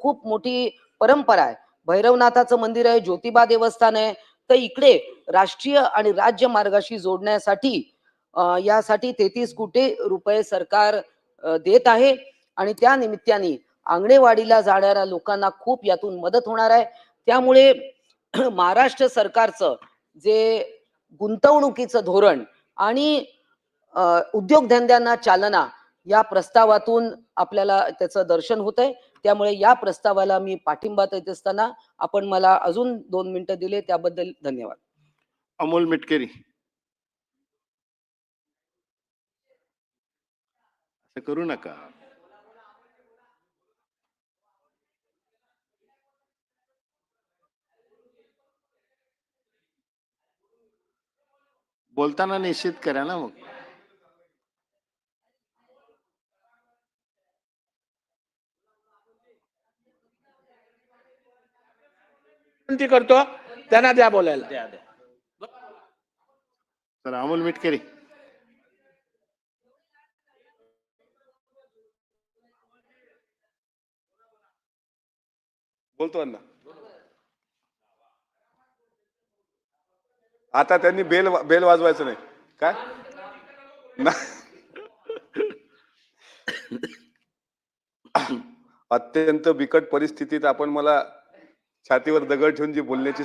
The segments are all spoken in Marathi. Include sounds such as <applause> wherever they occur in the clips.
खूप मोठी परंपरा आहे. भैरवनाथाचं मंदिर आहे ज्योतिबा देवस्थान आहे. तर इकडे राष्ट्रीय आणि राज्य मार्गाशी जोडण्यासाठी यासाठी तेहतीस कोटी रुपये सरकार देत आहे. आणि त्या निमित्ताने आंगणेवाडीला जाणाऱ्या लोकांना खूप यातून मदत होणार आहे. त्यामुळे <clears throat> महाराष्ट्र सरकारचं जे गुंतवणुकीचं धोरण आणि उद्योगधंद्यांना चालना या प्रस्तावातून आपल्याला त्याचं दर्शन होत आहे त्यामुळे या प्रस्तावाला मी पाठिंबा देत असताना आपण मला अजून दोन मिनिटं दिले त्याबद्दल धन्यवाद. अमोल मिटकेरी. असं करू नका. बोलताना निश्चित करा ना मग. विनंती करतो त्यांना द्या बोलायला. तर अमोल मिटकेरी. बोलतो अण्णा. आता त्यांनी बेल बेल वाजवायचं नाही. काय? ना- <coughs> अत्यंत बिकट परिस्थितीत आपण मला छातीवर दगड ठेवून जी बोलण्याची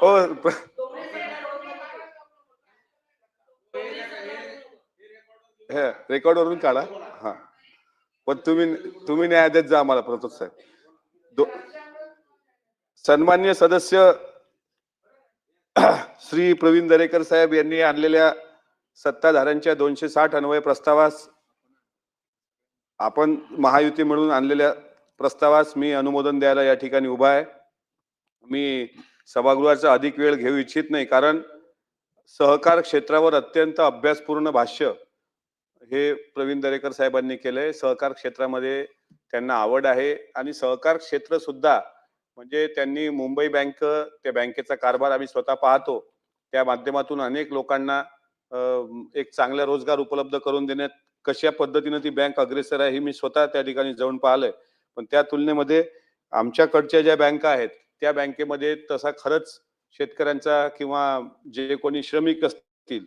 हो हे रेकॉर्ड वरून काढा. हा. पण तुम्ही तुम्ही न्याय देत जा आम्हाला प्रतोद साहेब. दो सन्मान्य सदस्य <clears throat> श्री प्रवीण दरेकर साहेब यांनी आणलेल्या सत्ताधाऱ्यांच्या दोनशे साठ अन्वय प्रस्तावास आपण महायुती म्हणून आणलेल्या प्रस्तावास मी अनुमोदन द्यायला या ठिकाणी उभा आहे. मी सभागृहाचा अधिक वेळ घेऊ इच्छित नाही कारण सहकार क्षेत्रावर अत्यंत अभ्यासपूर्ण भाष्य हे प्रवीण दरेकर साहेबांनी केलंय. सहकार क्षेत्रामध्ये त्यांना आवड आहे आणि सहकार क्षेत्र सुद्धा म्हणजे त्यांनी मुंबई बँक त्या बँकेचा कारभार आम्ही स्वतः पाहतो. त्या माध्यमातून अनेक लोकांना एक चांगला रोजगार उपलब्ध करून देण्यात कशा पद्धतीनं ती बँक अग्रेसर आहे हे मी स्वतः त्या ठिकाणी जाऊन पाहिलंय. पण त्या तुलनेमध्ये आमच्याकडच्या ज्या बँका आहेत त्या बँकेमध्ये तसा खरंच शेतकऱ्यांचा किंवा जे कोणी श्रमिक असतील